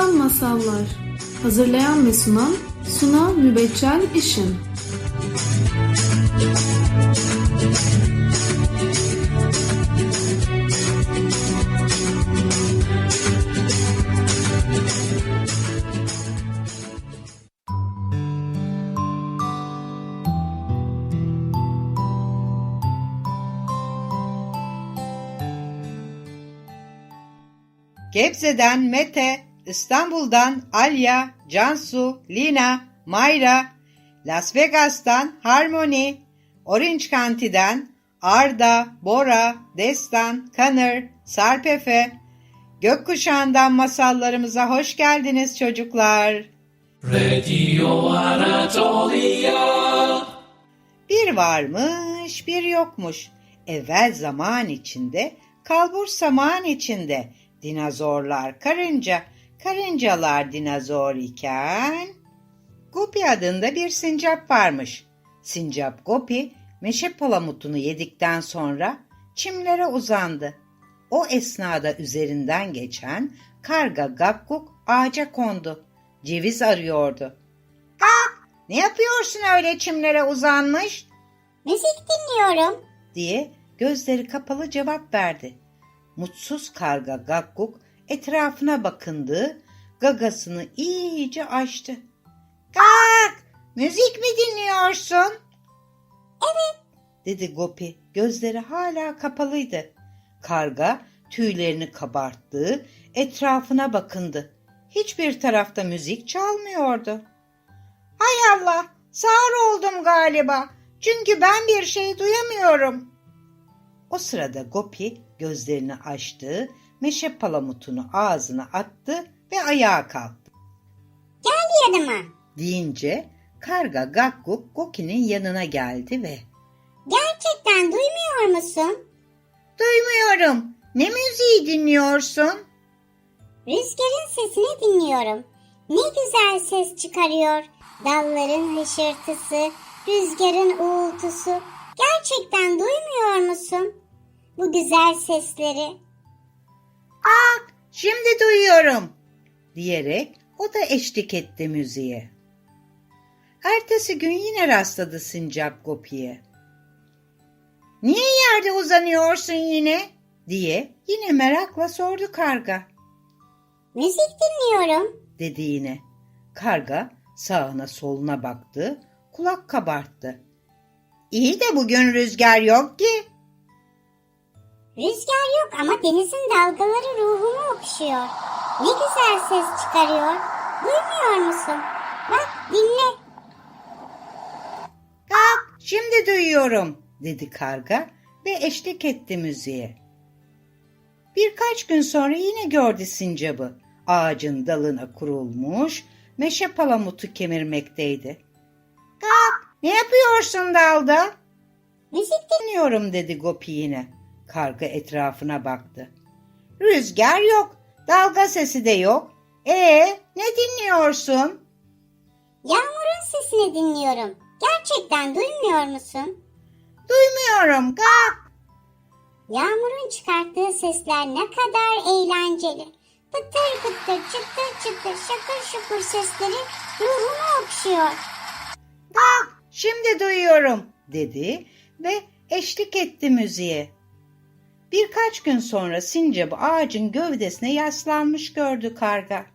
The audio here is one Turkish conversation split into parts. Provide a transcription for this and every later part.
Gökkuşağından masallar. Hazırlayan ve sunan Suna Mübeccel İşin. Gebze'den Mete, İstanbul'dan Alya, Cansu, Lina, Mayra, Las Vegas'tan Harmony, Orange County'den Arda, Bora, Destan, Kanır, Sarpefe, Gökkuşağından masallarımıza hoş geldiniz çocuklar. Radio Anatolia. Bir varmış, bir yokmuş. Evvel zaman içinde, kalbur zaman içinde. Dinozorlar karınca, karıncalar dinozor iken... Gopi adında bir sincap varmış. Sincap Gopi, meşe palamutunu yedikten sonra çimlere uzandı. O esnada üzerinden geçen karga Gakkuk ağaca kondu. Ceviz arıyordu. Gak! Ne yapıyorsun öyle çimlere uzanmış? Müzik dinliyorum. diye gözleri kapalı cevap verdi. Mutsuz karga Gakkuk etrafına bakındı, gagasını iyice açtı. Gak! Müzik mi dinliyorsun? Evet, dedi Gopi. Gözleri hala kapalıydı. Karga tüylerini kabarttı, etrafına bakındı. Hiçbir tarafta müzik çalmıyordu. Hay Allah, sağır oldum galiba. Çünkü ben bir şey duyamıyorum. O sırada Gopi gözlerini açtı, meşe palamutunu ağzına attı ve ayağa kalktı. Gel yanıma. Deyince karga Gakkuk Goki'nin yanına geldi ve Gerçekten duymuyor musun? ''Duymuyorum. Ne müziği dinliyorsun?'' Rüzgarın sesini dinliyorum. Ne güzel ses çıkarıyor. Dalların hışırtısı, rüzgarın uğultusu. Gerçekten duymuyor musun? Bu güzel sesleri. ''Aa, şimdi duyuyorum.'' diyerek o da eşlik etti müziğe. Ertesi gün yine rastladı Sincap Gopi'ye. ''Niye yerde uzanıyorsun yine?'' diye yine merakla sordu karga. Müzik dinliyorum. dedi yine. Karga sağına soluna baktı, kulak kabarttı. İyi de bugün rüzgar yok ki. Rüzgar yok ama denizin dalgaları ruhumu okşuyor. Ne güzel ses çıkarıyor. Duymuyor musun? Bak dinle. Kalk, şimdi duyuyorum, dedi karga ve eşlik etti müziğe. Birkaç gün sonra yine gördü sincabı. Ağacın dalına kurulmuş, meşe palamutu kemirmekteydi. Kalk, ne yapıyorsun dalda? Müzik Dinliyorum dedi Gopi yine. Karga etrafına baktı. Rüzgar yok, dalga sesi de yok. E ne dinliyorsun? Yağmurun sesini dinliyorum. Gerçekten duymuyor musun? Duymuyorum. Kalk. Yağmurun çıkarttığı sesler ne kadar eğlenceli. Pıtır pıtır çıtır çıtır şakır şukur sesleri ruhumu okşuyor. Kalk. Şimdi duyuyorum dedi ve eşlik etti müziğe. Birkaç gün sonra sincabı ağacın gövdesine yaslanmış gördü karga.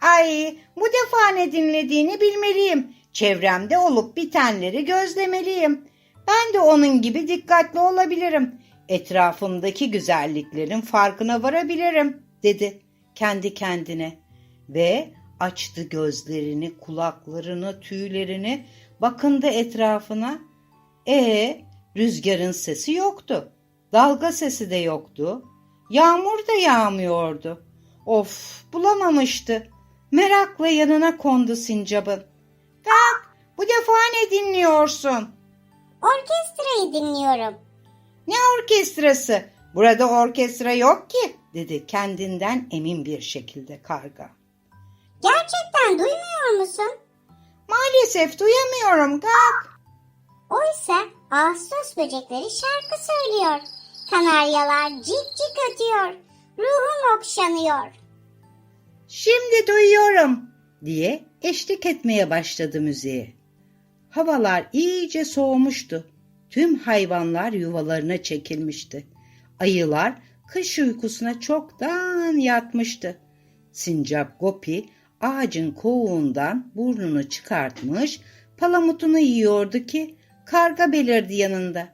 Ay bu defa ne dinlediğini bilmeliyim. Çevremde olup bitenleri gözlemeliyim. Ben de onun gibi dikkatli olabilirim. Etrafımdaki güzelliklerin farkına varabilirim, dedi kendi kendine. Ve açtı gözlerini, kulaklarını, tüylerini, bakındı etrafına. E rüzgarın sesi yoktu. Dalga sesi de yoktu. Yağmur da yağmıyordu. Of bulamamıştı. Merakla yanına kondu sincabın. Kalk bu defa ne dinliyorsun? Orkestrayı dinliyorum. Ne orkestrası? Burada orkestra yok ki dedi kendinden emin bir şekilde karga. Gerçekten duymuyor musun? Maalesef duyamıyorum kalk. Oysa Ağustos böcekleri şarkı söylüyor. Kanaryalar cik cik ötüyor. Ruhum okşanıyor. Şimdi duyuyorum diye eşlik etmeye başladı müziğe. Havalar iyice soğumuştu. Tüm hayvanlar yuvalarına çekilmişti. Ayılar kış uykusuna çoktan yatmıştı. Sincap Gopi ağacın kovuğundan burnunu çıkartmış, palamutunu yiyordu ki karga belirdi yanında.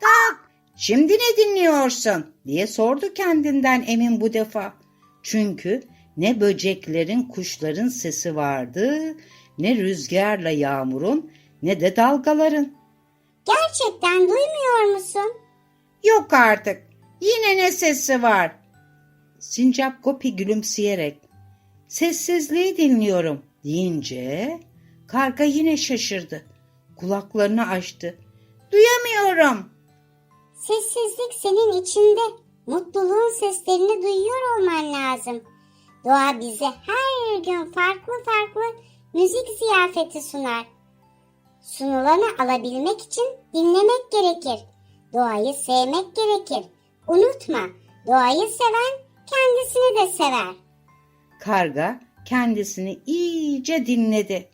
Kalk, şimdi ne dinliyorsun diye sordu kendinden emin bu defa. Çünkü ne böceklerin, kuşların sesi vardı, ne rüzgarla yağmurun, ne de dalgaların. Gerçekten duymuyor musun? Yok artık. Yine ne sesi var? Sincap Gopi gülümseyerek sessizliği dinliyorum deyince karga yine şaşırdı. Kulaklarını açtı. Duyamıyorum. Sessizlik senin içinde. Mutluluğun seslerini duyuyor olman lazım. Doğa bize her gün farklı farklı müzik ziyafeti sunar. Sunulanı alabilmek için dinlemek gerekir. Doğayı sevmek gerekir. Unutma, doğayı seven kendisini de sever. Karga kendisini iyice dinledi.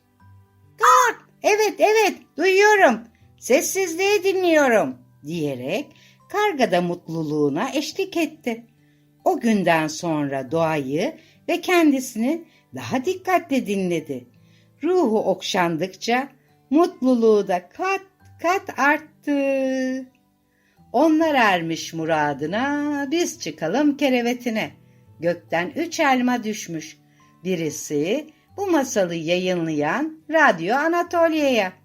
Kalk, evet evet duyuyorum. Sessizliği dinliyorum diyerek karga da mutluluğuna eşlik etti. O günden sonra doğayı ve kendisini daha dikkatli dinledi. Ruhu okşandıkça mutluluğu da kat kat arttı. Onlar ermiş muradına, biz çıkalım kerevetine. Gökten üç elma düşmüş. Birisi bu masalı yayınlayan Radyo Anatolia'ya.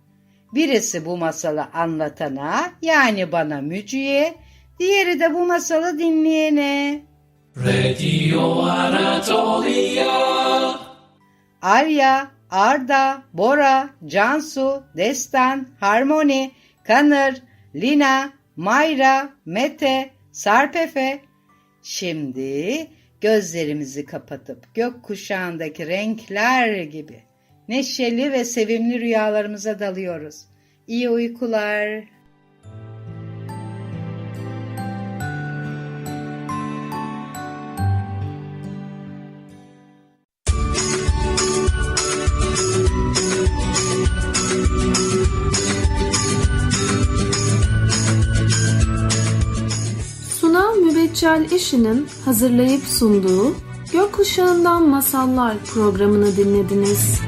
Birisi bu masalı anlatana yani bana mücüye, diğeri de bu masalı dinleyene. Radio Anatolia. Arya, Arda, Bora, Cansu, Destan, Harmony, Kanır, Lina, Mayra, Mete, Sarpefe. Şimdi gözlerimizi kapatıp gökkuşağındaki renkler gibi neşeli ve sevimli rüyalarımıza dalıyoruz. İyi uykular. Mübeccel Eşi'nin hazırlayıp sunduğu Gökkuşağından Masallar programını dinlediniz.